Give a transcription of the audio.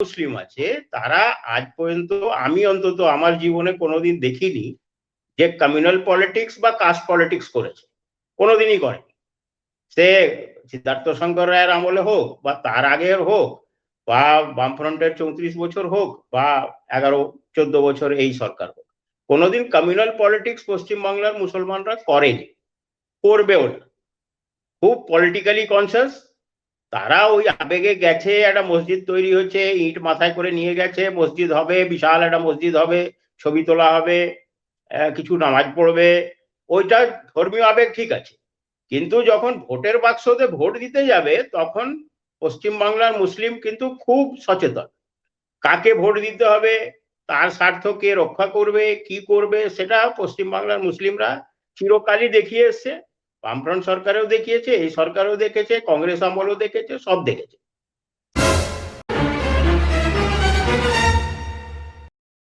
মুসলিম আছে, তারা আজ পর্যন্ত, আমি অন্তত আমার জীবনে কোনোদিন দেখিনি যে কমিউনাল পলিটিক্স বা কাস্ট পলিটিক্স করেছে। কোনোদিনই করেনি। সে সিদ্ধার্থ শঙ্কর রায়ের আমলে হোক বা তার আগের হোক বা বামফ্রন্টের চৌত্রিশ বছর হোক বা এগারো, চোদ্দ বছর এই সরকার হোক, কোনোদিন কমিউনাল পলিটিক্স পশ্চিমবাংলার মুসলমানরা করেনি। করবেও না। খুব পলিটিক্যালি কনসিয়াস তারা ওই আবেগে গেছে, একটা মসজিদ তৈরি হচ্ছে ইট মাথায় করে নিয়ে গেছে, মসজিদ হবে, বিশাল একটা মসজিদ হবে, ছবি তোলা হবে কিছু নামাজ পড়বে, ওইটা ধর্মীয় আবেগ ঠিক আছে। কিন্তু যখন ভোটের বাক্সতে ভোট দিতে যাবে, তখন পশ্চিমবাংলার মুসলিম কিন্তু খুব সচেতন। কাকে ভোট দিতে হবে, তার স্বার্থ কে রক্ষা করবে, কি করবে, সেটা পশ্চিমবাংলার মুসলিমরা চিরকালই দেখিয়ে এসছে। বামফ্রন্ট সরকারেও দেখিয়েছে এই সরকারও দেখেছে কংগ্রেস আমলও দেখেছে সব দেখেছে।